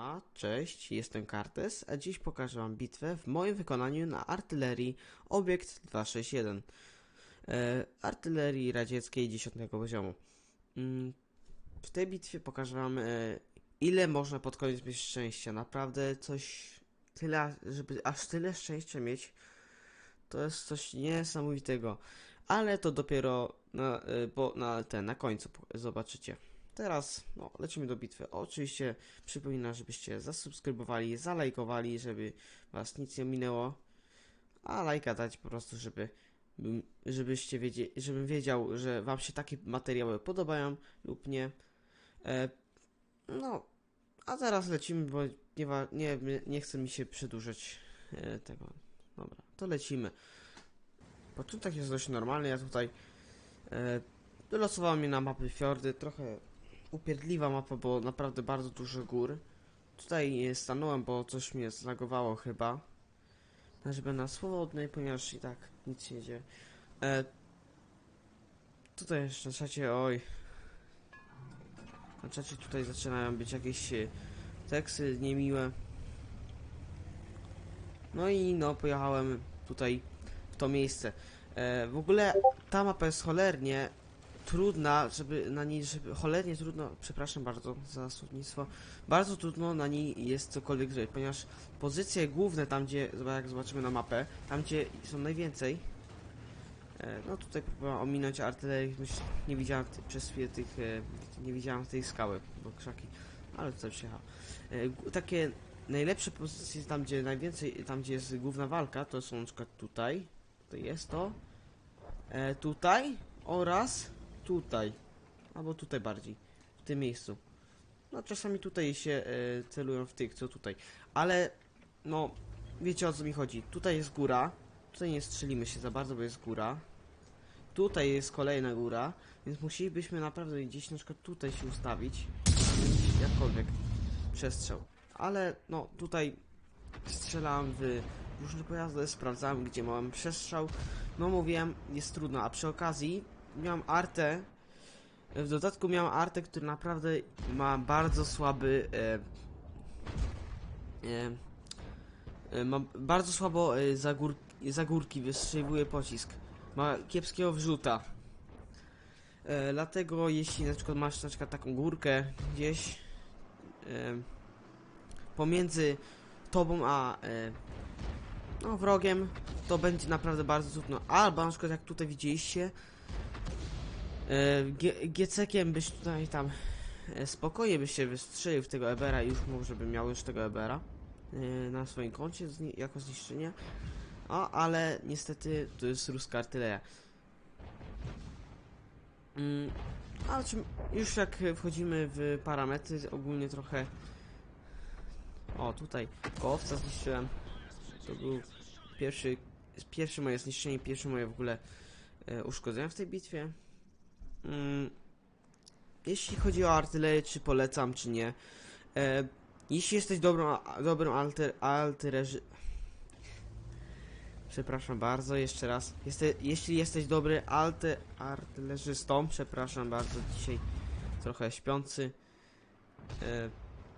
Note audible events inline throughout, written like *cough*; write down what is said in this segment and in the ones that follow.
Siema, cześć, jestem Kartes, a dziś pokażę wam bitwę w moim wykonaniu na artylerii Obiekt 261 e, artylerii radzieckiej 10 poziomu. Mm, w tej bitwie pokażę wam e, ile można pod koniec mieć szczęścia. Naprawdę coś tyle, żeby aż tyle szczęścia mieć, to jest coś niesamowitego. Ale to dopiero na, e, bo na, ten, na końcu zobaczycie. Teraz no, lecimy do bitwy. Oczywiście przypominam, żebyście zasubskrybowali, zalajkowali, żeby was nic nie minęło. A lajka dać po prostu, żeby żebyście wiedzieli, żebym wiedział, że wam się takie materiały podobają lub nie. E, no, a teraz lecimy, bo nie, nie, nie chce mi się przedłużać e, tego. Dobra, to lecimy. Początek jest dość normalny. Ja tutaj e, wylosowałem mnie na mapy Fiordy. Trochę upierdliwa mapa, bo naprawdę bardzo dużo gór. Tutaj e, stanąłem, bo coś mnie zlagowało chyba. Na żeby na swobodnej, ponieważ i tak nic nie dzieje. E, tutaj jeszcze na czacie, oj. Na czacie tutaj zaczynają być jakieś e, teksty niemiłe. No i no, pojechałem tutaj w to miejsce. E, w ogóle ta mapa jest cholernie trudna, żeby na niej, żeby cholernie trudno, przepraszam bardzo za słownictwo, bardzo trudno na niej jest cokolwiek zrobić, ponieważ pozycje główne tam, gdzie, jak zobaczymy na mapę, tam gdzie są najwięcej, e, no tutaj próbowałem ominąć artylerię, nie widziałem przez chwilę tych, e, nie widziałem tej skały, bo krzaki, ale tutaj przyjechał. E, takie najlepsze pozycje tam, gdzie najwięcej, tam gdzie jest główna walka, to są na przykład tutaj, to jest to, tutaj oraz tutaj, albo tutaj bardziej, w tym miejscu. No czasami tutaj się e, celują w tych, co tutaj, ale no wiecie o co mi chodzi. Tutaj jest góra, tutaj nie strzelimy się za bardzo, bo jest góra. Tutaj jest kolejna góra, więc musielibyśmy naprawdę gdzieś na przykład tutaj się ustawić, jakkolwiek przestrzał. Ale no tutaj strzelałem w różne pojazdy, sprawdzałem gdzie mam przestrzał. No mówiłem, jest trudno, a przy okazji miałem artę. W dodatku miałem artę, który naprawdę ma bardzo słaby. E, e, e, ma bardzo słabo e, za, gór, za górki wystrzeliwuje pocisk. Ma kiepskiego wrzuta. E, dlatego jeśli na przykład masz na przykład taką górkę gdzieś e, pomiędzy tobą a e, no, wrogiem, to będzie naprawdę bardzo trudno. Albo na przykład jak tutaj widzieliście, e, G- GC-kiem byś tutaj tam e, spokojnie byś się wystrzelił w tego Ebera i już może by miał już tego Ebera e, na swoim koncie jako zniszczenie. O, ale niestety to jest ruska artyleria. Mm, ale czym, już jak wchodzimy w parametry, ogólnie trochę... O, tutaj kołowca zniszczyłem. To był pierwszy, pierwsze moje zniszczenie, pierwsze moje w ogóle e, w tej bitwie. Mm, jeśli chodzi o artylerię, czy polecam, czy nie. E, jeśli jesteś dobrą, dobrym alter, altererzy... Przepraszam bardzo, jeszcze raz. Jeste, jeśli jesteś dobry alte, artylerzystą, przepraszam bardzo, dzisiaj trochę śpiący. E,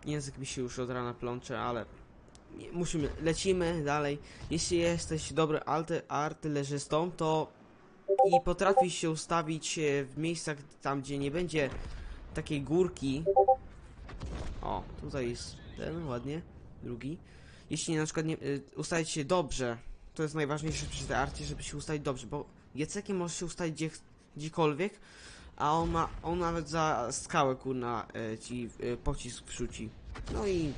język mi się już od rana plącze, ale musimy, lecimy dalej. Jeśli jesteś dobry alte, artylerzystą, to i potrafisz się ustawić e, w miejscach tam, gdzie nie będzie takiej górki. O, tutaj jest ten, ładnie, drugi. Jeśli na przykład nie, y, ustawić się dobrze, to jest najważniejsze przy tej arcie, żeby się ustawić dobrze, bo Jecekiem może się ustawić gdzie, gdziekolwiek, a on ma, on nawet za skałę kurna e, ci e, pocisk wrzuci. No i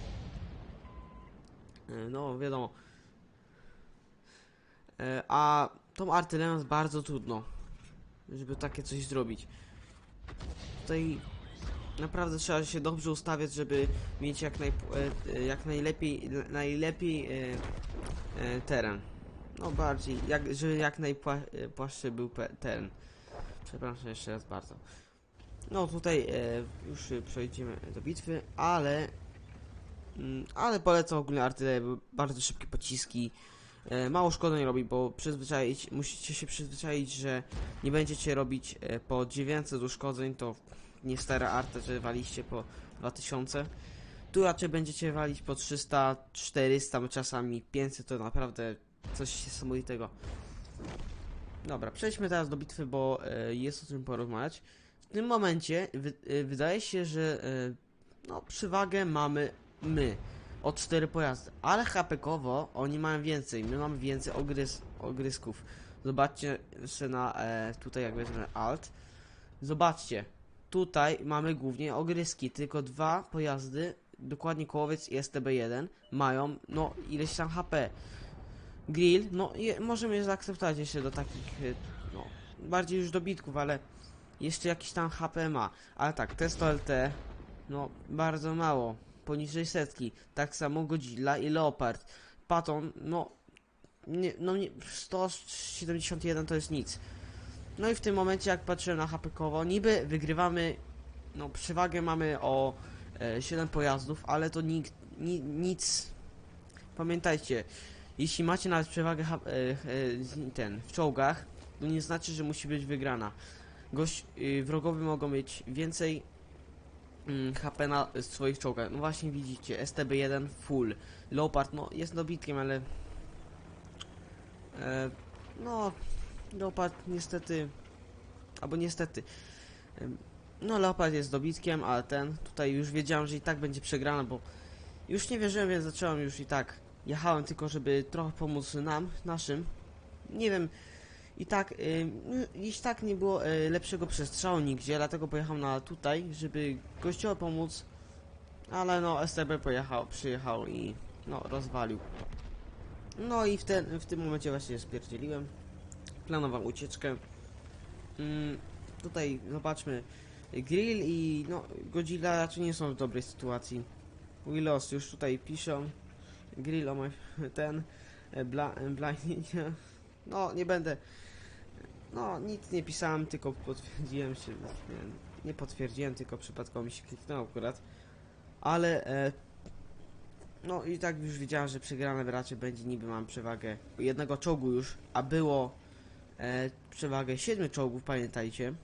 e, no wiadomo. E, a tą artylerią jest bardzo trudno, żeby takie coś zrobić. Tutaj naprawdę trzeba się dobrze ustawiać, żeby mieć jak, naj, e, e, jak najlepiej, najlepiej e, teren. No bardziej, jak, żeby jak najpłaszczy był teren. Przepraszam jeszcze raz bardzo. No tutaj już przejdziemy do bitwy, ale mm, ale polecam ogólnie artylerię, bardzo szybkie pociski. E, mało szkody robi, bo przyzwyczaić, musicie się przyzwyczaić, że nie będziecie robić e, po 900 uszkodzeń, to nie stara arta, że waliście po 2000. Tu raczej będziecie walić po 300, 400, czasami 500, to naprawdę coś niesamowitego. Dobra, przejdźmy teraz do bitwy, bo e, jest o czym porozmawiać. W tym momencie wy, wydaje się, że no, przewagę mamy my o 4 pojazdy, ale hapekowo oni mają więcej, my mamy więcej ogrys, ogrysków. Zobaczcie sobie na e, tutaj jak weźmiemy alt. Zobaczcie, tutaj mamy głównie ogryski, tylko dwa pojazdy, dokładnie kołowiec i STB1 mają no ileś tam HP. Grill, no je, możemy zaakceptować jeszcze do takich, e, no bardziej już do bitków, ale jeszcze jakiś tam HP ma. Ale tak, Testo LT, no bardzo mało, poniżej setki. Tak samo Godzilla i Leopard. Patton, no nie, no nie, 171 to jest nic. No i w tym momencie jak patrzę na HP-kowo, niby wygrywamy, no przewagę mamy o e, 7 pojazdów, ale to nikt, ni, nic. Pamiętajcie, jeśli macie nawet przewagę e, e, ten w czołgach, to nie znaczy, że musi być wygrana. Gość, y, wrogowie mogą mieć więcej HP na swoich czołgach. No właśnie widzicie, STB1 full. Leopard, no jest dobitkiem, ale e, no Leopard niestety, albo niestety, em, no Leopard jest dobitkiem, ale ten, tutaj już wiedziałem, że i tak będzie przegrana, bo już nie wierzyłem, więc zacząłem już i tak. Jechałem tylko, żeby trochę pomóc nam, naszym. Nie wiem, i tak, y, jeśli tak nie było y, lepszego przestrzału nigdzie, dlatego pojechałem na tutaj, żeby gościowi pomóc. Ale no, STB pojechał, przyjechał i no, rozwalił. No i w, ten, w tym momencie właśnie spierdzieliłem. Planowałem ucieczkę. Mm, tutaj zobaczmy. Grill i no, Godzilla raczej nie są w dobrej sytuacji. Willos już tutaj piszą. Grill o *laughs* ten. e, Bla, e, blind, *laughs* no nie będę. No nic nie pisałem, tylko potwierdziłem się. Nie, nie potwierdziłem, tylko przypadkowo mi się kliknęło akurat. Ale e, no i tak już wiedziałem, że przegrane raczej będzie, niby mam przewagę jednego czołgu już, a było e, przewagę siedmiu czołgów, pamiętajcie.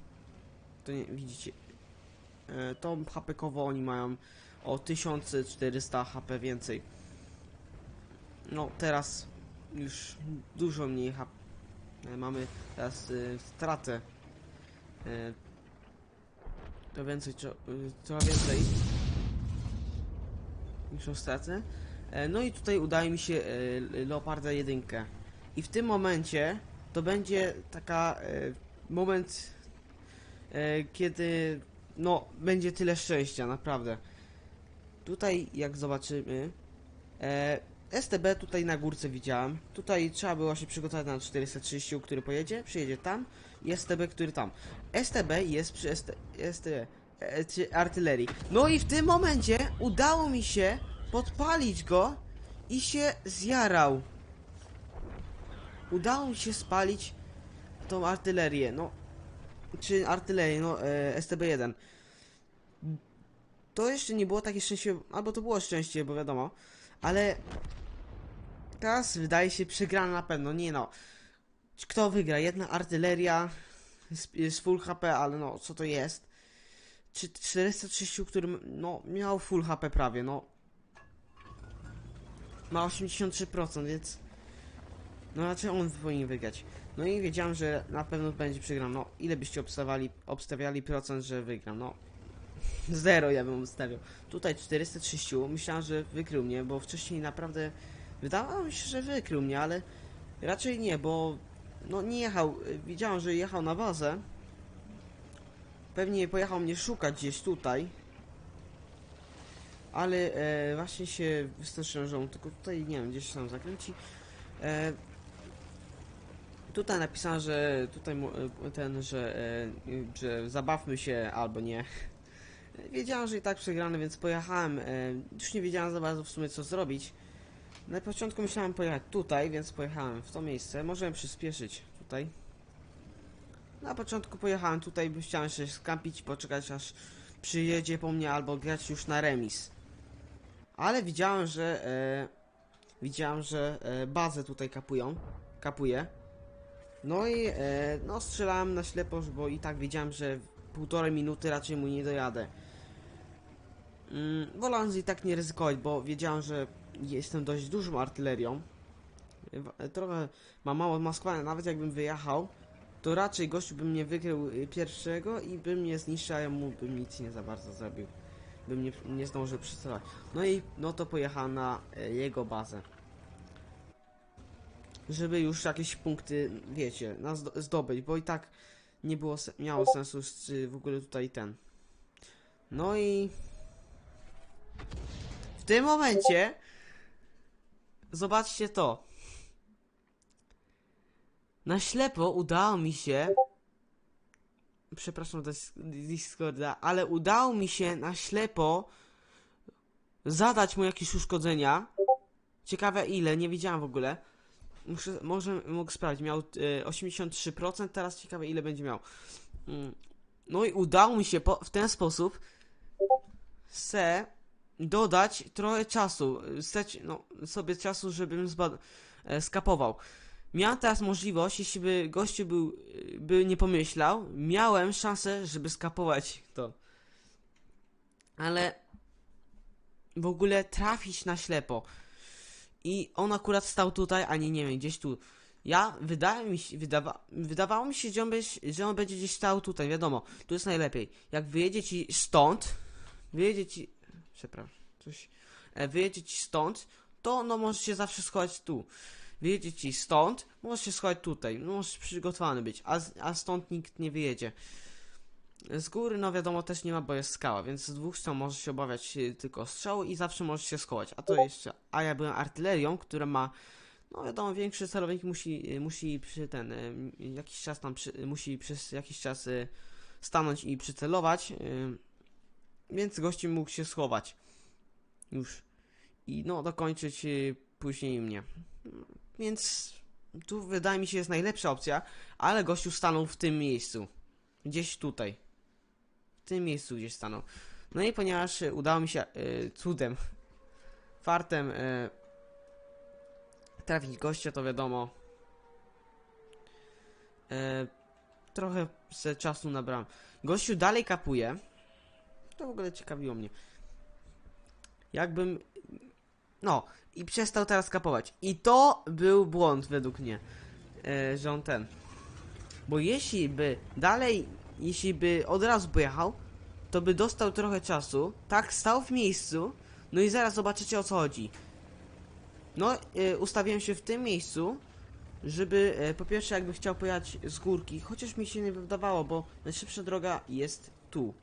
To nie widzicie. E, to HP-kowo oni mają o 1400 HP więcej. No teraz już dużo mniej HP. E, Mamy teraz y, stratę. E, to więcej, czo- y, więcej niż stratę. No i tutaj udaje mi się e, Leoparda jedynkę. I w tym momencie to będzie taka e, moment, e, kiedy no będzie tyle szczęścia, naprawdę. Tutaj jak zobaczymy, e, STB tutaj na górce widziałem. Tutaj trzeba było się przygotować na 430, który pojedzie, przyjedzie tam i STB, który tam. STB jest przy ST, STB, e, artylerii. No i w tym momencie udało mi się podpalić go i się zjarał. Udało mi się spalić tą artylerię, no. Czy artylerię, no, e, STB-1. To jeszcze nie było takie szczęście, albo to było szczęście, bo wiadomo, ale teraz wydaje się przegrana na pewno, nie no. Kto wygra? Jedna artyleria z, full HP, ale no, co to jest? Czy 430, który no, miał full HP prawie, no. Ma 83%, więc no raczej on powinien wygrać. No i wiedziałem, że na pewno będzie przegram. No, ile byście obstawiali, obstawiali procent, że wygram? No, *laughs* zero ja bym obstawiał. Tutaj 430, myślałem, że wykrył mnie, bo wcześniej naprawdę wydawało mi się, że wykrył mnie, ale raczej nie, bo no nie jechał, widziałem, że jechał na bazę. Pewnie pojechał mnie szukać gdzieś tutaj. Ale e, właśnie się wystraszyłem, że on tylko tutaj, nie wiem, gdzieś tam zakręci. E, tutaj napisałem, że tutaj e, ten, że, e, że zabawmy się albo nie. Wiedziałem, że i tak przegrany, więc pojechałem. E, już nie wiedziałem za bardzo w sumie co zrobić. Na początku myślałem pojechać tutaj, więc pojechałem w to miejsce. Możemy przyspieszyć tutaj. Na początku pojechałem tutaj, bo chciałem się skampić poczekać aż przyjedzie po mnie albo grać już na remis. Ale widziałem, że e, widziałem, że e, bazę tutaj kapują. Kapuje. No i e, no strzelałem na ślepo, bo i tak wiedziałem, że półtorej minuty raczej mu nie dojadę. Mm, wolałem i tak nie ryzykować, bo wiedziałem, że jestem dość dużą artylerią. Trochę mam mało maskowania, nawet jakbym wyjechał, to raczej gościu by mnie wykrył y, pierwszego i by mnie zniszczył, a ja mu bym nic nie za bardzo zrobił. Bym nie, nie zdążył przycelować. No i no to pojechałem na e, jego bazę. Żeby już jakieś punkty, wiecie, zdobyć, bo i tak nie było miało sensu w ogóle tutaj ten. No i w tym momencie zobaczcie to. Na ślepo udało mi się przepraszam jest Discorda, ale udało mi się na ślepo zadać mu jakieś uszkodzenia. Ciekawe ile, nie wiedziałem w ogóle. Muszę, może mógł sprawdzić, miał e, 83%, teraz ciekawe ile będzie miał. Mm. No i udało mi się po, w ten sposób se dodać trochę czasu, stać no, sobie czasu, żebym e, skapował. Miałem teraz możliwość, jeśli by gościu był, by nie pomyślał, miałem szansę, żeby skapować to. Ale w ogóle trafić na ślepo. I on akurat stał tutaj, a nie, nie wiem, gdzieś tu. Ja, wydaje mi się, wydawa, wydawało mi się, że on, że on będzie gdzieś stał tutaj, wiadomo, tu jest najlepiej. Jak wyjedzie ci stąd, wyjedzie ci, przepraszam, coś, e, wyjedzie ci stąd, to no możesz się zawsze schować tu. Wyjedzie ci stąd, możesz się schować tutaj, no możesz przygotowany być, a, a stąd nikt nie wyjedzie. Z góry, no wiadomo, też nie ma, bo jest skała, więc z dwóch stron możesz się obawiać y, tylko strzału i zawsze możesz się schować. A to jeszcze, a ja byłem artylerią, która ma, no wiadomo, większy celownik musi, y, musi przy ten, y, jakiś czas tam, przy, musi przez jakiś czas stanąć i przycelować, więc gości mógł się schować. Już. I no, dokończyć y, później mnie. Więc tu wydaje mi się jest najlepsza opcja, ale gościu stanął w tym miejscu. Gdzieś tutaj. W tym miejscu gdzieś stanął. No i ponieważ y, udało mi się y, cudem, *laughs* fartem y, trafić gościa, to wiadomo. Y, trochę se czasu nabrałem. Gościu dalej kapuje. To w ogóle ciekawiło mnie. Jakbym. No, i przestał teraz kapować. I to był błąd według mnie, e, że on ten. Bo jeśli by dalej, jeśli by od razu pojechał, to by dostał trochę czasu, tak stał w miejscu, no i zaraz zobaczycie o co chodzi. No, e, ustawiłem się w tym miejscu, żeby e, po pierwsze jakby chciał pojechać z górki, chociaż mi się nie wydawało, bo najszybsza droga jest tu.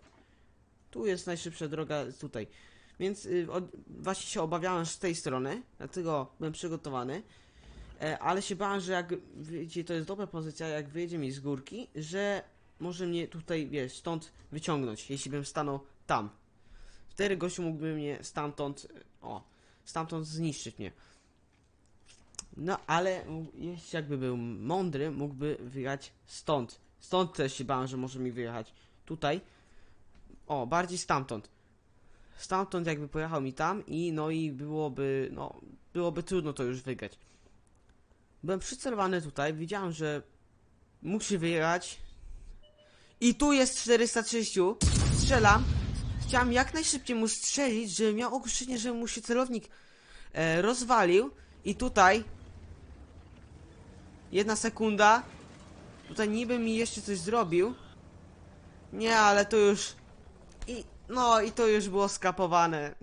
Tu jest najszybsza droga tutaj. Więc y, od, właśnie się obawiałem z tej strony, dlatego byłem przygotowany. E, ale się bałem, że jak wyjdzie, to jest dobra pozycja, jak wyjedzie mi z górki, że może mnie tutaj, wiesz, stąd wyciągnąć, jeśli bym stanął tam. Wtedy gościu mógłby mnie stamtąd, o, stamtąd zniszczyć mnie. No, ale jeśli jakby był mądry, mógłby wyjechać stąd. Stąd też się bałem, że może mi wyjechać tutaj. O, bardziej stamtąd. Stamtąd jakby pojechał mi tam i no i byłoby, no, byłoby trudno to już wygrać. Byłem przycelowany tutaj, widziałem, że musi wyjechać i tu jest 430, strzelam, chciałem jak najszybciej mu strzelić, żeby miał ogłoszenie, że mu się celownik e, rozwalił. I tutaj jedna sekunda, tutaj niby mi jeszcze coś zrobił, nie, ale to już i no i to już było skapowane.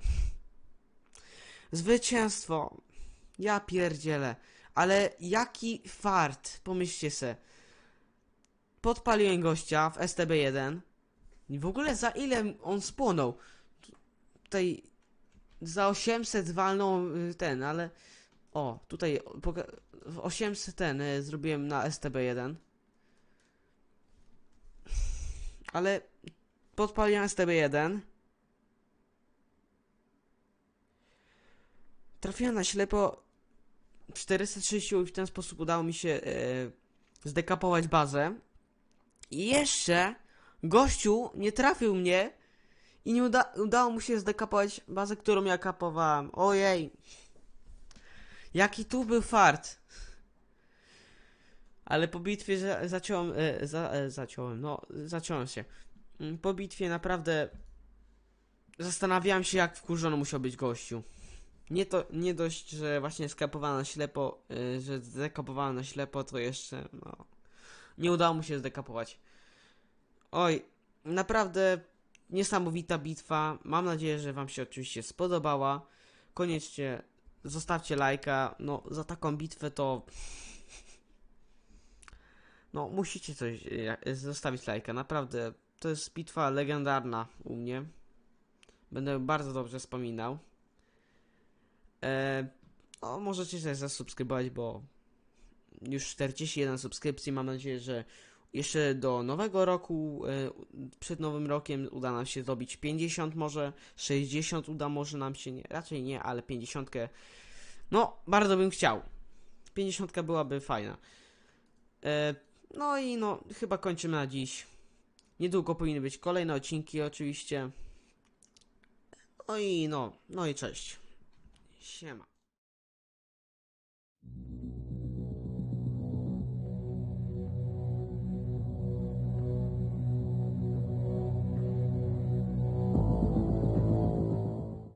Zwycięstwo. Ja pierdzielę. Ale jaki fart, pomyślcie se. Podpaliłem gościa w STB1. I w ogóle za ile on spłonął? Tutaj za 800 walną y, ten, ale... O, tutaj poka- w 800 ten y, zrobiłem na STB1. Ale podpaliłem STB1. Trafiłem na ślepo 430 i w ten sposób udało mi się e, zdekapować bazę. I jeszcze gościu nie trafił mnie i nie uda udało mu się zdekapować bazę, którą ja kapowałem. Ojej. Jaki tu był fart. Ale po bitwie za zaciąłem, e, za e, zaciąłem, no, zaciąłem się. Mm, Po bitwie naprawdę zastanawiałem się, jak wkurzony musiał być gościu. Nie to, nie dość, że właśnie skapowała na ślepo, y, że zdekapowała na ślepo, to jeszcze, no, nie udało mu się zdekapować. Oj, naprawdę niesamowita bitwa. Mam nadzieję, że Wam się oczywiście spodobała. Koniecznie zostawcie lajka. No, za taką bitwę to. No, musicie coś e, zostawić lajka. Naprawdę, to jest bitwa legendarna u mnie. Będę bardzo dobrze wspominał. E, no, możecie też zasubskrybować, bo już 41 subskrypcji. Mam nadzieję, że jeszcze do nowego roku, e, przed nowym rokiem uda nam się zrobić 50 może, 60 uda może nam się, nie, raczej nie, ale 50. No, bardzo bym chciał. 50 byłaby fajna. E, no i no, chyba kończymy na dziś. Niedługo powinny być kolejne odcinki oczywiście. No i no, no i cześć. Siema.